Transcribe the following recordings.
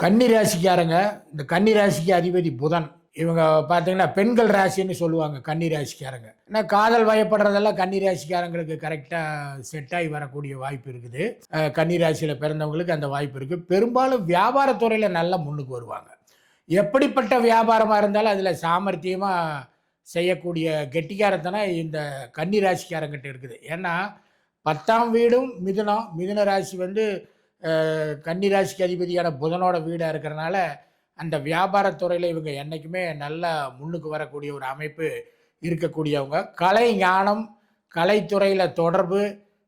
கன்னி ராசிக்காரங்க இந்த கன்னி ராசிக்கு அதிபதி புதன். இவங்க பார்த்தீங்கன்னா பெண்கள் ராசின்னு சொல்லுவாங்க கன்னி ராசிக்காரங்க. ஏன்னா காதல் வயப்படுறதெல்லாம் கன்னி ராசிக்காரங்களுக்கு கரெக்டாக செட் ஆகி வரக்கூடிய வாய்ப்பு இருக்குது. கன்னி ராசியில் பிறந்தவங்களுக்கு அந்த வாய்ப்பு இருக்குது பெரும்பாலும் வியாபாரத்துறையில் நல்லா முன்னுக்கு வருவாங்க. எப்படிப்பட்ட வியாபாரமாக இருந்தாலும் அதில் சாமர்த்தியமாக செய்யக்கூடிய கெட்டிக்காரத்தனம் இந்த கன்னி ராசிக்காரங்கிட்ட இருக்குது. ஏன்னா பத்தாம் வீடும் மிதுனம். மிதுன ராசி வந்து கன்னிராசிக்கு அதிபதியான புதனோட வீடாக இருக்கிறனால அந்த வியாபாரத்துறையில் இவங்க என்றைக்குமே நல்லா முன்னுக்கு வரக்கூடிய ஒரு அமைப்பு இருக்கக்கூடியவங்க. கலை ஞானம் கலைத்துறையில் தொடர்பு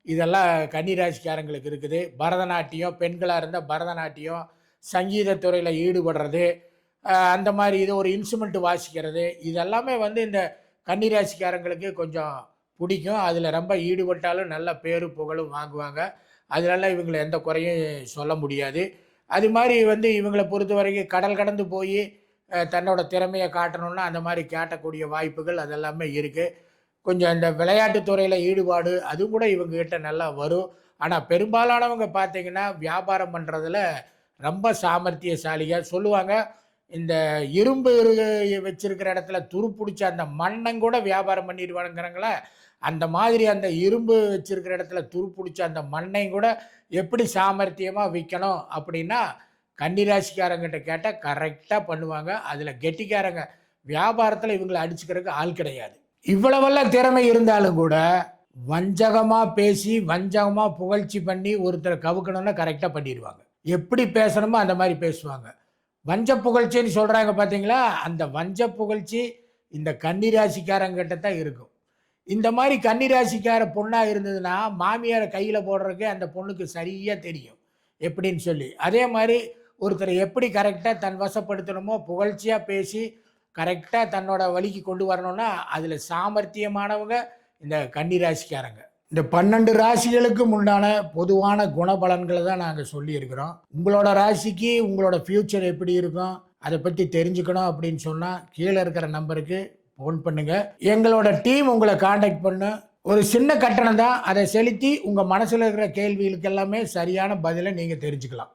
இதெல்லாம் கன்னி ராசிக்காரங்களுக்கு இருக்குது. பரதநாட்டியம் பெண்களாக இருந்தால் பரதநாட்டியம் சங்கீதத்துறையில் ஈடுபடுறது அந்த மாதிரி இது ஒரு இன்ஸ்ட்ருமெண்ட் வாசிக்கிறது. இதெல்லாமே வந்து இந்த கன்னி ராசிக்காரங்களுக்கு கொஞ்சம் பிடிக்கும். அதில் ரொம்ப ஈடுபட்டாலும் நல்ல பேரும் புகழும் வாங்குவாங்க. அதனால இவங்களை எந்த குறையும் சொல்ல முடியாது. அது மாதிரி வந்து இவங்களை பொறுத்த வரைக்கும் கடல் கடந்து போய் தன்னோட திறமையை காட்டணும்னா அந்த மாதிரி காட்டக்கூடிய வாய்ப்புகள் அதெல்லாமே இருக்குது கொஞ்சம் இந்த விளையாட்டுத்துறையில் ஈடுபாடு அதுவும் கூட இவங்ககிட்ட நல்லா வரும். ஆனால் பெரும்பாலானவங்க பார்த்தீங்கன்னா வியாபாரம் பண்ணுறதுல ரொம்ப சாமர்த்தியசாலியாக சொல்லுவாங்க. இந்த இரும்பு வச்சிருக்கிற இடத்துல துருப்பிடிச்ச அந்த மண்ணங்கூட வியாபாரம் பண்ணிடுவானுங்கிறாங்களே அந்த மாதிரி அந்த இரும்பு வச்சிருக்கிற இடத்துல துருப்பிடிச்ச அந்த மண்ணையும் கூட எப்படி சாமர்த்தியமாக விற்கணும் அப்படின்னா கன்னிராசிக்காரங்கிட்ட கேட்டால் கரெக்டாக பண்ணுவாங்க. அதில் கெட்டிக்காரங்க வியாபாரத்தில் இவங்களை அடிச்சுக்கிறதுக்கு ஆள் கிடையாது. இவ்வளவெல்லாம் திறமை இருந்தாலும் கூட வஞ்சகமாக பேசி வஞ்சகமாக புகழ்ச்சி பண்ணி ஒருத்தரை கவுக்கணும்னா கரெக்டாக பண்ணிடுவாங்க. எப்படி பேசணுமோ அந்த மாதிரி பேசுவாங்க. வஞ்ச புகழ்ச்சின்னு சொல்கிறாங்க பார்த்தீங்களா அந்த வஞ்ச புகழ்ச்சி இந்த கன்னிராசிக்காரங்கிட்ட தான் இருக்கும். இந்த மாதிரி கன்னிராசிக்கார பொண்ணாக இருந்ததுன்னா மாமியாரை கையில் போடுறதுக்கு அந்த பொண்ணுக்கு சரியாக தெரியும். எப்படின்னு சொல்லி. அதே மாதிரி ஒருத்தரை எப்படி கரெக்டாக தன் வசப்படுத்தணுமோ புகழ்ச்சியாக பேசி கரெக்டாக தன்னோட வழிக்கு கொண்டு வரணும்னா அதில் சாமர்த்தியமானவங்க இந்த கன்னிராசிக்காரங்க. இந்த பன்னெண்டு ராசிகளுக்கும் உண்டான பொதுவான குணபலன்களை தான் நாங்கள் சொல்லியிருக்கிறோம். உங்களோட ராசிக்கு உங்களோட ஃப்யூச்சர் எப்படி இருக்கும் அதை பற்றி தெரிஞ்சுக்கணும் அப்படின்னு சொன்னால் கீழே இருக்கிற நம்பருக்கு ஃபோன் பண்ணுங்கள் எங்களோட டீம் உங்களை காண்டாக்ட் பண்ணு. ஒரு சின்ன கட்டணம் தான். அதை செலுத்தி உங்கள் மனசில் இருக்கிற கேள்விகளுக்கு எல்லாமே சரியான பதிலை நீங்கள் தெரிஞ்சுக்கலாம்.